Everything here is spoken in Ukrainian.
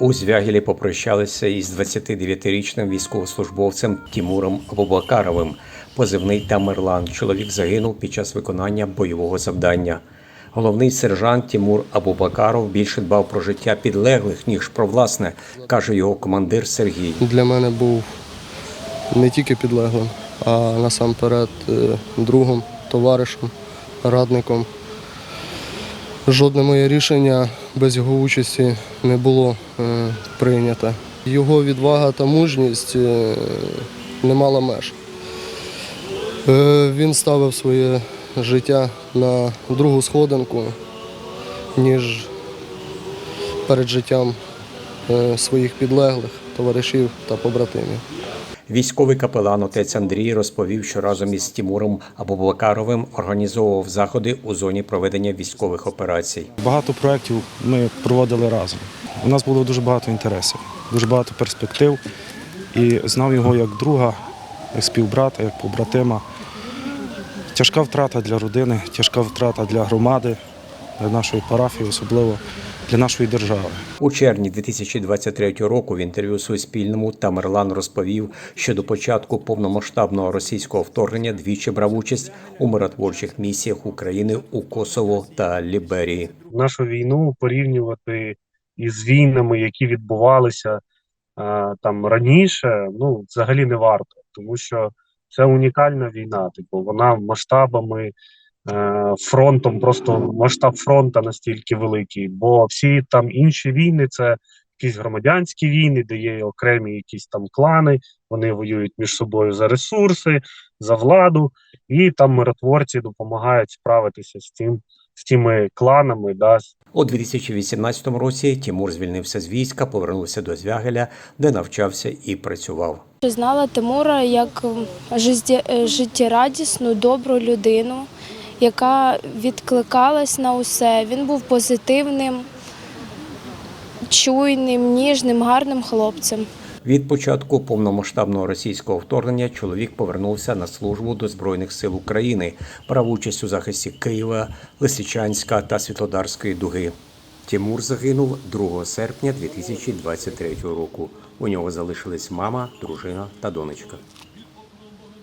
У Звягілі попрощалися із 29-річним військовослужбовцем Тімуром Абубакаровим, позивний Тамерлан. Чоловік загинув під час виконання бойового завдання. Головний сержант Тімур Абубакаров більше дбав про життя підлеглих, ніж про власне, каже його командир Сергій. для мене був не тільки підлеглим, а насамперед е, другом, товаришем, радником. Жодне моє рішення без його участі не було е, прийнято. Його відвага та мужність е, не мала меж. Е, Він ставив своє життя на другу сходинку, ніж перед життям своїх підлеглих, товаришів та побратимів. Військовий капелан отець Андрій розповів, що разом із Тімуром Абубакаровим організовував заходи у зоні проведення військових операцій. Багато проєктів ми проводили разом. У нас було дуже багато інтересів, дуже багато перспектив. І знав його як друга, як співбрата, як побратима. Тяжка втрата для родини, тяжка втрата для громади, для нашої парафії, особливо для нашої держави. У червні 2023 року в інтерв'ю Суспільному Тамерлан розповів, що до початку повномасштабного російського вторгнення двічі брав участь у миротворчих місіях України у Косово та Ліберії. нашу війну порівнювати із війнами, які відбувалися е, там раніше, ну взагалі не варто, тому що це унікальна війна. Типу, вона масштабами, фронтом, просто масштаб фронта настільки великий. Бо всі там інші війни це якісь громадянські війни, де є окремі якісь там клани, вони воюють між собою за ресурси, за владу, і там миротворці допомагають справитися з тим, з тими кланами, да, У 2018 році Тімур звільнився з війська, повернувся до Звягеля, де навчався і працював. Знала Тимура як е, життєрадісну, добру людину, яка відкликалась на усе. Він був позитивним, чуйним, ніжним, гарним хлопцем. Від початку повномасштабного російського вторгнення чоловік повернувся на службу до Збройних сил України, брав участь у захисті Києва, Лисичанська та Світлодарської дуги. Тимур загинув 2 серпня 2023 року. У нього залишились мама, дружина та донечка.